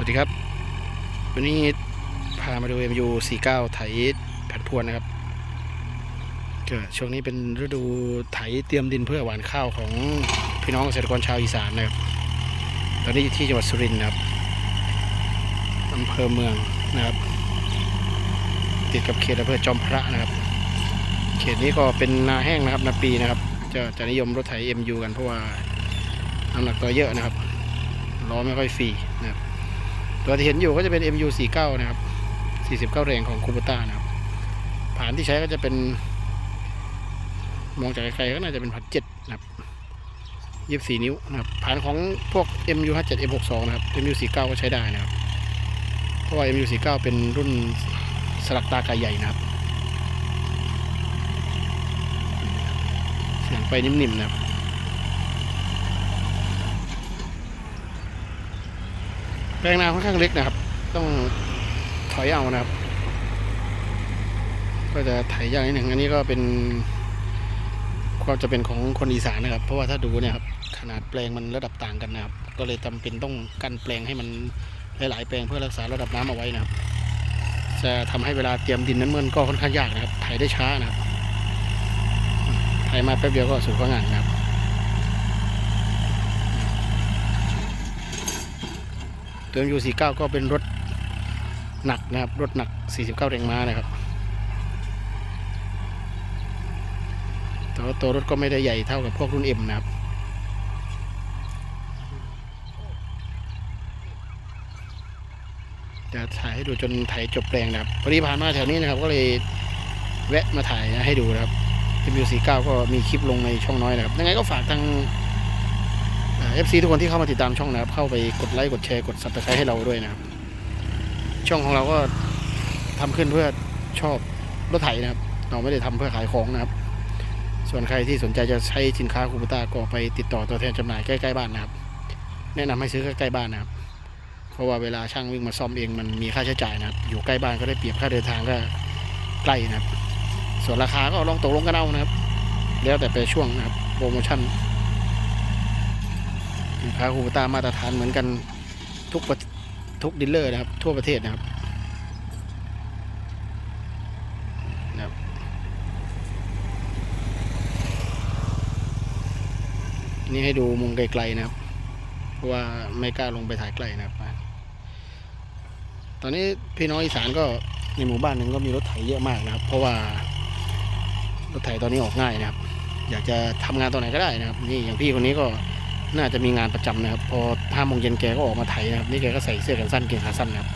สวัสดีครับ วันนี้พามาดู MU 49ไถแผ่นพรวนนะครับก็ช่วงนี้เป็นฤดูไถเตรียมดินเพื่อหว่านข้าวของพี่น้องเกษตรกรชาวอีสานนะครับ ตอนนี้อยู่ที่จังหวัดสุรินทร์นะครับอำเภอเมืองนะครับ ติดกับเขตอำเภอจอมพระนะครับ เขตนี้ก็เป็นนาแห้งนะครับนาปีนะครับ จะจะนิยมรถไถ MU กันเพราะว่าน้ำหนักตัวเยอะนะครับล้อไม่ค่อยฟรีนะครับ ตัวที่เห็นอยู่ก็จะเป็น MU 49 นะครับ 49 แรงของคูปต้านะครับฐานที่ใช้ก็จะเป็น มองจากไกลๆก็น่าจะเป็นพันเจ็ดนะครับ24นิ้วนะครับฐานของพวก MU 57 M62 นะครับ MU 49 ก็ใช้ได้นะครับ เพราะว่า MU 49 เป็นรุ่นสลักตากายใหญ่นะครับ เสียงไปนิ่มๆนะครับ แปลงนาค่อนข้างเล็กนะครับ ต้องถอยเอานะครับ ก็จะไถยากนิดหนึ่งอันนี้ก็เป็นความจะเป็นของคนอีสานนะครับ เพราะว่าถ้าดูเนี่ยครับขนาดแปลงมันระดับต่างกันนะครับ ก็เลยจำเป็นต้องกันแปลงให้มันหลาย ๆ แปลงเพื่อรักษาระดับน้ำเอาไว้นะครับ จะทำให้เวลาเตรียมดินนั้นมันก็ค่อนข้างยากนะครับไถได้ช้านะครับไถมาแป๊บเดียวก็สุดความงานนะครับ ตัว U49 ก็เป็นรถหนักนะครับ รถหนัก 49 แรงม้านะครับ แต่ว่าตัวรถก็ไม่ได้ใหญ่เท่ากับพวกรุ่น M นะครับจะถ่ายให้ดูจนถ่ายจบแปลงนะครับพอดีผ่านมาแถวนี้นะครับ ก็เลยแวะมาถ่ายให้ดูนะครับ M49 ก็มีคลิปลงในช่องน้อยนะครับยังไงก็ฝากทาง เอฟซีทุกคนที่เข้ามาติดตามช่องนะครับ เข้าไปกดไลค์กดแชร์กด subscribe ให้เราด้วยนะครับ ช่องของเราก็ทำขึ้นเพื่อชอบรถไถนะครับ เราไม่ได้ทำเพื่อขายของนะครับ ส่วนใครที่สนใจจะใช้สินค้าคูปต้าก็ไปติดต่อตัวแทนจำหน่ายใกล้ๆบ้านนะครับ แนะนำให้ซื้อใกล้ๆบ้านนะครับเพราะว่าเวลาช่างวิ่งมาซ่อมเองมันมีค่าใช้จ่ายนะครับ อยู่ใกล้บ้านก็ได้เปรียบค่าเดินทางก็ใกล้นะครับ ส่วนราคาก็ลองตกลงกันเอานะครับ แล้วแต่ไปช่วงนะครับโปรโมชั่น สินค้าคูปตามาตรฐานเหมือนกันทุกทุกดีลเลอร์นะครับ ทั่วประเทศนะครับนะครับนี่ให้ดูมุมไกลๆนะครับเพราะว่าไม่กล้าลงไปถ่ายใกล้นะครับ ตอนนี้พี่น้องอีสานก็ในหมู่บ้านหนึ่งก็มีรถไถเยอะมากนะครับ เพราะว่ารถไถตอนนี้ออกง่ายนะครับ อยากจะทำงานตอนไหนก็ได้นะครับ นี่อย่างพี่คนนี้ก็ น่าจะมีงานประจำนะครับ พอห้าโมงเย็นแกก็ออกมาไถนะครับ นี่แกก็ใส่เสื้อกันสั้นเกงขาสั้นนะครับ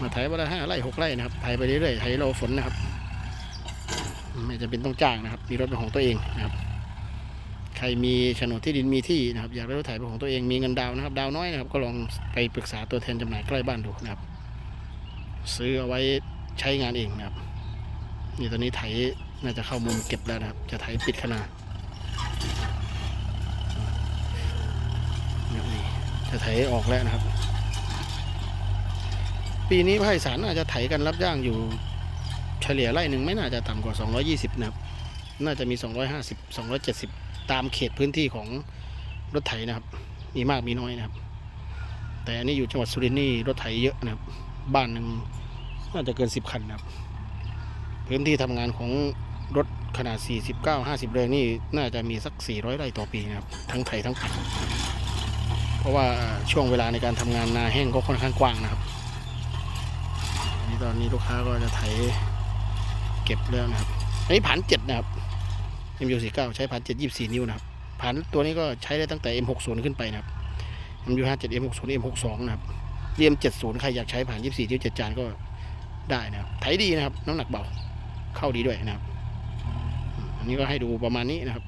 มาไถวันละห้าไร่หกไร่นะครับไถไปเรื่อยๆไถรอฝนนะครับ ไม่จะเป็นต้องจ้างนะครับ มีรถเป็นของตัวเองนะครับ ใครมีโฉนดที่ดินมีที่นะครับ อยากได้รถไถเป็นของตัวเองมีเงินดาวนะครับ ดาวน้อยนะครับ ก็ลองไปปรึกษาตัวแทนจำหน่ายใกล้บ้านดูนะครับ ซื้อเอาไว้ใช้งานเองนะครับนี่ตอนนี้ไถน่าจะเข้ามุมเก็บแล้วนะครับ จะไถปิดขนาด นี่ จะไถออกแล้วนะครับ ปีนี้ภาคอีสานน่าจะไถกันรับจ้างอยู่เฉลี่ยไร่หนึ่งไม่น่าจะต่ำกว่า 220 นะครับ น่าจะมี 250 270 ตามเขตพื้นที่ของรถไถนะครับ มีมากมีน้อยนะครับ แต่อันนี้อยู่จังหวัดสุรินทร์นี่รถไถเยอะนะครับ บ้านหนึ่งน่าจะเกิน 10 คันนะครับ พื้นที่ทำงานของรถขนาด 49 50แรงนี่น่าจะมีสัก 400 ไร่ต่อปีนะครับ ทั้งไถทั้งปัด เพราะว่าช่วงเวลาในการทำงานนาแห้งก็ค่อนข้างกว้างนะครับนนี้ตอนนี้ลูกค้าก็จะไถเก็บแล้วนะครับอันนี้ผ่านเจ็ดนะครับ MU49 ใช้ผ่านเจ็ดยี่สี่นิ้วนะครับผ่านตัวนี้ก็ใช้ได้ตั้งแต่ M60 ขึ้นไปนะครับ MU57 M60 M62 นะครับ M70 ใครอยากใช้ผ่าน 24นิ้ว7จานก็ได้นะครับไถดีนะครับ น้ำหนักเบาเข้าดีด้วยนะครับ อันนี้ก็ให้ดูประมาณนี้นะครับ